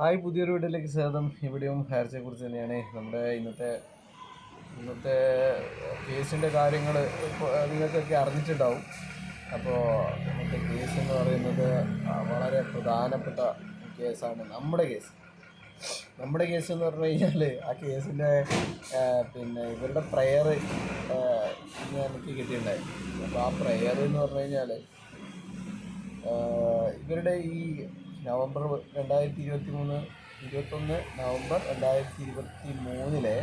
Hi പുതിയൊരു വീഡിയോയിലേക്ക് സ്വാഗതം. ഇവിടെയും ഹയർച്ചയെ കുറിച്ച് തന്നെയാണ് നമ്മുടെ ഇന്നത്തെ ഇന്നത്തെ കേസിന്റെ കാര്യങ്ങൾ നിങ്ങൾക്കൊക്കെ അറിഞ്ഞിട്ടുണ്ടാവും. അപ്പോൾ ഇന്നത്തെ കേസ് എന്ന് പറയുന്നത് വളരെ പ്രധാനപ്പെട്ട കേസാണ് നമ്മുടെ കേസ്. നമ്മുടെ കേസ് എന്ന് പറഞ്ഞു കഴിഞ്ഞാൽ ആ കേസിന്റെ പിന്നെ ഇവരുടെ പ്രെയർ എനിക്ക് കിട്ടിയിട്ടുണ്ടായിരുന്നു. അപ്പോൾ ആ പ്രെയർ എന്ന് പറഞ്ഞു കഴിഞ്ഞാൽ ഇവരുടെ ഈ നവംബർ രണ്ടായിരത്തി ഇരുപത്തി മൂന്ന് ഇരുപത്തൊന്ന് നവംബർ രണ്ടായിരത്തി ഇരുപത്തി മൂന്നിലെ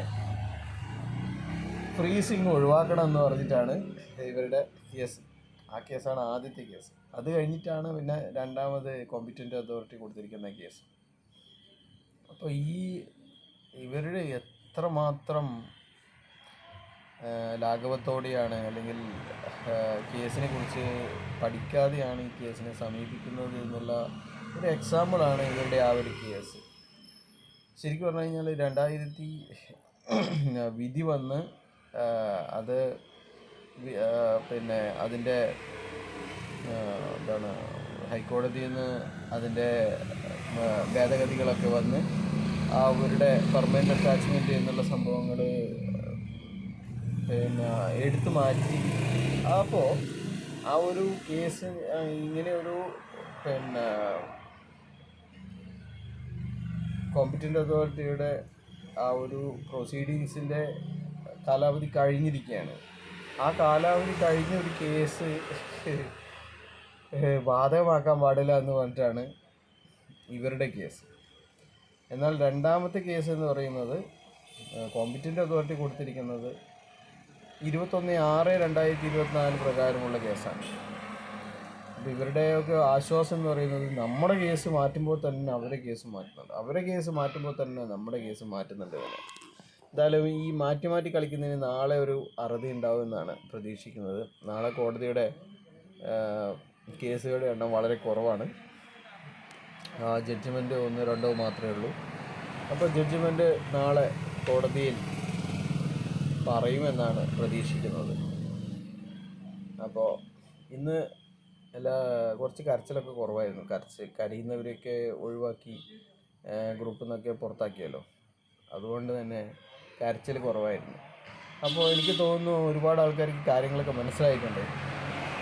ഫ്രീസിങ് ഒഴിവാക്കണം എന്ന് പറഞ്ഞിട്ടാണ് ഇവരുടെ കേസ്. ആ കേസാണ് ആദ്യത്തെ കേസ്. അത് കഴിഞ്ഞിട്ടാണ് പിന്നെ രണ്ടാമത് കോമ്പിറ്റന്റ് അതോറിറ്റി കൊടുത്തിരിക്കുന്ന കേസ്. അപ്പോൾ ഈ ഇവരുടെ എത്രമാത്രം ലാഘവത്തോടെയാണ് അല്ലെങ്കിൽ കേസിനെ കുറിച്ച് പഠിക്കാതെയാണ് ഈ കേസിനെ സമീപിക്കുന്നത് എന്നുള്ള ഒരു എക്സാമ്പിളാണ് ഇവരുടെ ആ ഒരു കേസ് ശരിക്കും പറഞ്ഞു കഴിഞ്ഞാൽ രണ്ടായിരത്തി വിധി വന്ന് അത് പിന്നെ അതിന്റെ എന്താണ് ഹൈക്കോടതിയിൽ നിന്ന് അതിന്റെ ഭേദഗതികളൊക്കെ വന്ന് ആ അവരുടെ പെർമനന്റ് അറ്റാച്ച്മെന്റ് എന്നുള്ള സംഭവങ്ങൾ പിന്നെ എടുത്തു മാറ്റി. അപ്പോൾ ആ ഒരു കേസ് ഇങ്ങനെ ഒരു പിന്നെ കോമ്പറ്റന്റ് അതോറിറ്റിയുടെ ആ ഒരു പ്രൊസീഡിങ്സിന്റെ കാലാവധി കഴിഞ്ഞിരിക്കുകയാണ്. ആ കാലാവധി കഴിഞ്ഞ ഒരു കേസ് ബാധകമാക്കാൻ പാടില്ല എന്ന് പറഞ്ഞിട്ടാണ് ഇവരുടെ കേസ്. എന്നാൽ രണ്ടാമത്തെ കേസ് എന്ന് പറയുന്നത് കോമ്പറ്റന്റ് അതോറിറ്റി കൊടുത്തിരിക്കുന്നത് ഇരുപത്തൊന്ന് ആറ് രണ്ടായിരത്തി ഇരുപത്തിനാല് പ്രകാരമുള്ള കേസാണ്. അപ്പോൾ ഇവരുടെയൊക്കെ ആശ്വാസം എന്ന് പറയുന്നത് നമ്മുടെ കേസ് മാറ്റുമ്പോൾ തന്നെ അവരെ കേസ് മാറ്റുന്നുണ്ട്. അവരെ കേസ് മാറ്റുമ്പോൾ തന്നെ നമ്മുടെ കേസ് മാറ്റുന്നുണ്ട് ഇവരെ എന്തായാലും ഈ മാറ്റി മാറ്റി കളിക്കുന്നതിന് നാളെ ഒരു അറുതി ഉണ്ടാവുമെന്നാണ് പ്രതീക്ഷിക്കുന്നത്. നാളെ കോടതിയുടെ കേസുകളുടെ എണ്ണം വളരെ കുറവാണ്. ജഡ്ജ്മെന്റ് ഒന്ന് രണ്ടോ മാത്രമേ ഉള്ളൂ. അപ്പോൾ ജഡ്ജ്മെന്റ് നാളെ കോടതിയിൽ പറയുമെന്നാണ് പ്രതീക്ഷിക്കുന്നത്. അപ്പോൾ ഇന്ന് എല്ലാ കുറച്ച് കരച്ചിലൊക്കെ കുറവായിരുന്നു. കരച്ച് കരയുന്നവരെയൊക്കെ ഒഴിവാക്കി ഗ്രൂപ്പിൽ നിന്നൊക്കെ പുറത്താക്കിയല്ലോ. അതുകൊണ്ട് തന്നെ കരച്ചിൽ കുറവായിരുന്നു. അപ്പോൾ എനിക്ക് തോന്നുന്നു ഒരുപാട് ആൾക്കാർക്ക് കാര്യങ്ങളൊക്കെ മനസ്സിലായിട്ടുണ്ട്.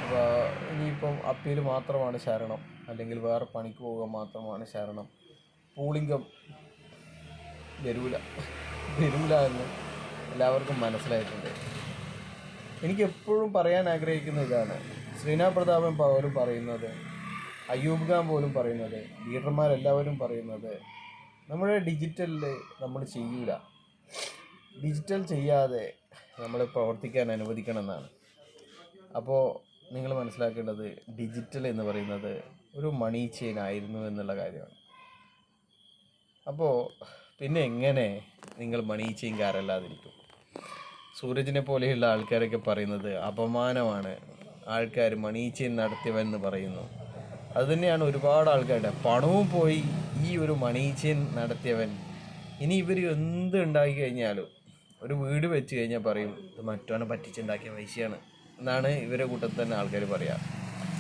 അപ്പോൾ ഇനിയിപ്പം അപ്പീൽ മാത്രമാണ് ശരണം. അല്ലെങ്കിൽ വേറെ പണിക്ക് പോവുക മാത്രമാണ് ശരണം. പൂളിംഗം വരൂല. വരൂല എന്ന് എല്ലാവർക്കും മനസ്സിലായിട്ടുണ്ട്. എനിക്ക് എപ്പോഴും പറയാൻ ആഗ്രഹിക്കുന്ന ഇതാണ്. ശ്രീനാ പ്രതാപൻ പോലും പറയുന്നത് അയ്യൂബ് ഖാൻ പോലും പറയുന്നത് ലീഡർമാരെല്ലാവരും പറയുന്നത് നമ്മുടെ ഡിജിറ്റലിൽ നമ്മൾ ചെയ്യൂല. ഡിജിറ്റൽ ചെയ്യാതെ നമ്മൾ പ്രവർത്തിക്കാൻ അനുവദിക്കണം എന്നാണ് അപ്പോൾ നിങ്ങൾ മനസ്സിലാക്കേണ്ടത് ഡിജിറ്റൽ എന്ന് പറയുന്നത് ഒരു മണി ചെയിൻ ആയിരുന്നു എന്നുള്ള കാര്യമാണ്. അപ്പോൾ പിന്നെ എങ്ങനെ നിങ്ങൾ മണി ചെയിൻ കാരല്ലാതിരിക്കും സൂരജിനെ പോലെയുള്ള ആൾക്കാരൊക്കെ പറയുന്നത് അപമാനമാണ് ആൾക്കാർ മണീച്ചയും നടത്തിയവെന്ന് പറയുന്നു. അതുതന്നെയാണ് ഒരുപാട് ആൾക്കാരുടെ പണവും പോയി ഈ ഒരു മണീച്ചയും നടത്തിയവൻ. ഇനി ഇവർ എന്ത് ഉണ്ടാക്കി കഴിഞ്ഞാലും ഒരു വീട് വെച്ച് കഴിഞ്ഞാൽ പറയും ഇത് മറ്റവനെ പറ്റിച്ചുണ്ടാക്കിയ പൈസയാണ് എന്നാണ് ഇവരെ കൂട്ടത്തിൽ തന്നെ ആൾക്കാർ പറയാം.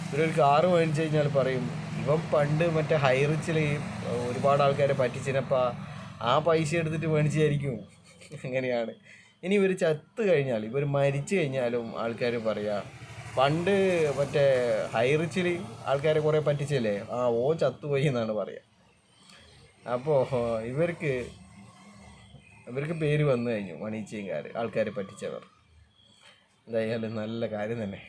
ഇവരൊരു കാറ് മേടിച്ചു കഴിഞ്ഞാൽ പറയും ഇവൻ പണ്ട് മറ്റേ ഹൈറിച്ചിൽ ഒരുപാട് ആൾക്കാരെ പറ്റിച്ചിനപ്പോൾ ആ പൈസ എടുത്തിട്ട് മേടിച്ചായിരിക്കും. അങ്ങനെയാണ്. ഇനി ഇവർ ചത്ത് കഴിഞ്ഞാൽ ഇവർ മരിച്ചു കഴിഞ്ഞാലും ആൾക്കാർ പറയാ പണ്ട് മറ്റേ ഹൈറിച്ചിൽ ആൾക്കാരെ കുറേ പറ്റിച്ചല്ലേ? ആ ഓ ചത്തുപോയി എന്നാണ് പറയുക അപ്പോൾ ഇവർക്ക് ഇവർക്ക് പേര് വന്നു കഴിഞ്ഞു മണീച്ചയങ്കാർ ആൾക്കാരെ പറ്റിച്ചവർ. എന്തായാലും നല്ല കാര്യം തന്നെ.